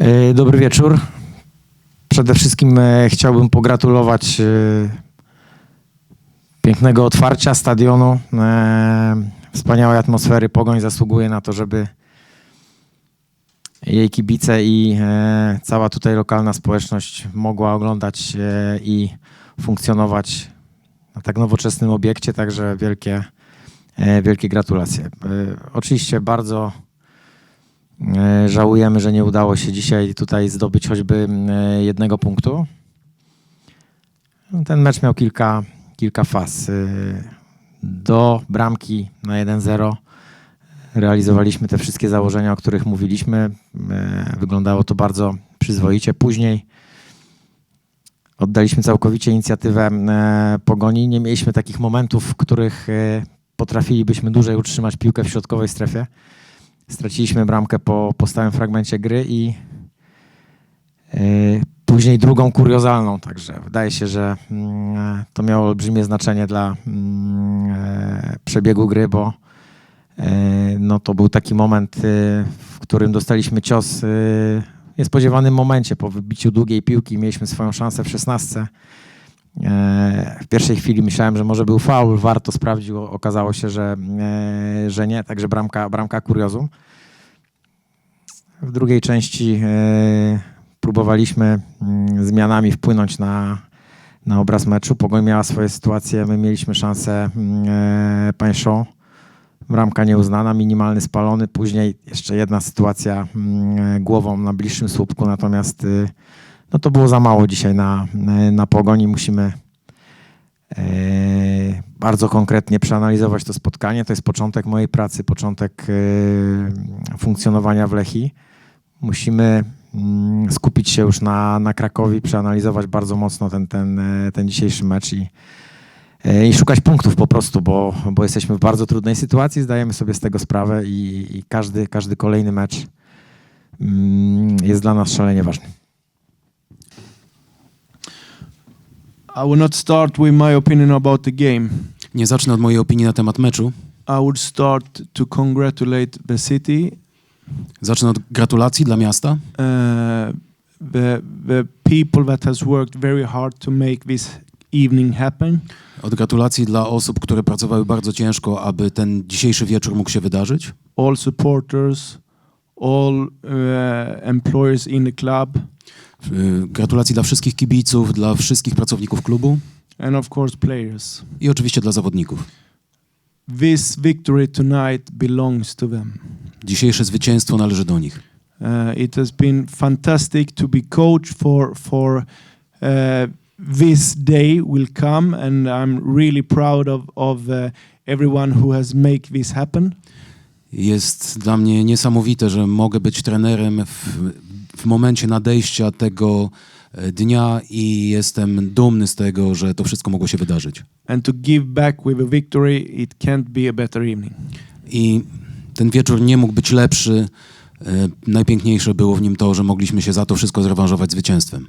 E, Dobry wieczór. Przede wszystkim e, chciałbym pogratulować e, pięknego otwarcia stadionu, wspaniałej atmosfery. Pogoń zasługuje na to, żeby jej kibice i cała tutaj lokalna społeczność mogła oglądać i funkcjonować na tak nowoczesnym obiekcie, także wielkie, wielkie gratulacje. Oczywiście bardzo Żałujemy, że nie udało się dzisiaj tutaj zdobyć choćby e, jednego punktu. Ten mecz miał kilka, kilka faz. E, Do bramki na 1-0 realizowaliśmy te wszystkie założenia, o których mówiliśmy. E, Wyglądało to bardzo przyzwoicie. Później oddaliśmy całkowicie inicjatywę e, pogoni. Nie mieliśmy takich momentów, w których e, potrafilibyśmy dłużej utrzymać piłkę w środkowej strefie straciliśmy bramkę po, po stałym fragmencie gry i e, później drugą kuriozalną, także wydaje się, że mm, to miało olbrzymie znaczenie dla mm, e, przebiegu gry, bo e, no, to był taki moment, w którym dostaliśmy cios e, w niespodziewanym momencie. Po wybiciu długiej piłki mieliśmy swoją szansę w szesnastce. W pierwszej chwili myślałem, że może był faul, warto sprawdził, o- okazało się, że, że nie, także bramka, bramka kuriozum. W drugiej części e, próbowaliśmy mm, zmianami wpłynąć na, na obraz meczu. Pogoń miała swoje sytuacje, my mieliśmy szansę mm, e, Pańszą. Bramka nieuznana, minimalny spalony. Później jeszcze jedna sytuacja mm, e, głową na bliższym słupku, natomiast y, no to było za mało dzisiaj na, na pogoni. Musimy bardzo konkretnie przeanalizować to spotkanie. To jest początek mojej pracy, początek funkcjonowania w Lechi. Musimy mm, skupić się już na, na Krakowi, przeanalizować bardzo mocno ten, ten, e, ten dzisiejszy mecz i, e, i szukać punktów po prostu, bo, bo jesteśmy w bardzo trudnej sytuacji, zdajemy sobie z tego sprawę i, i każdy, każdy kolejny mecz mm, jest dla nas szalenie ważny. I will not start with my opinion about the game. Nie zacznę od mojej opinii na temat meczu. I would start to congratulate the city, Zacznę od gratulacji dla miasta, uh, the the people that has worked very hard to make this evening happen. od gratulacji dla osób, które pracowały bardzo ciężko, aby ten dzisiejszy wieczór mógł się wydarzyć. All supporters, all uh, employers in the club, Y, Gratulacji dla wszystkich kibiców, dla wszystkich pracowników klubu and of course players. i oczywiście dla zawodników. This victory tonight belongs to them. Dzisiejsze zwycięstwo należy do nich. Uh, it has been fantastic to be coach for for uh, this day will come, and I'm really proud of of uh, everyone who has made this happen. Jest dla mnie niesamowite, że mogę być trenerem w, w momencie nadejścia tego e, dnia i jestem dumny z tego, że to wszystko mogło się wydarzyć. And to give back with a victory, it can't be a better evening. I ten wieczór nie mógł być lepszy. E, Najpiękniejsze było w nim to, że mogliśmy się za to wszystko zrewanżować zwycięstwem.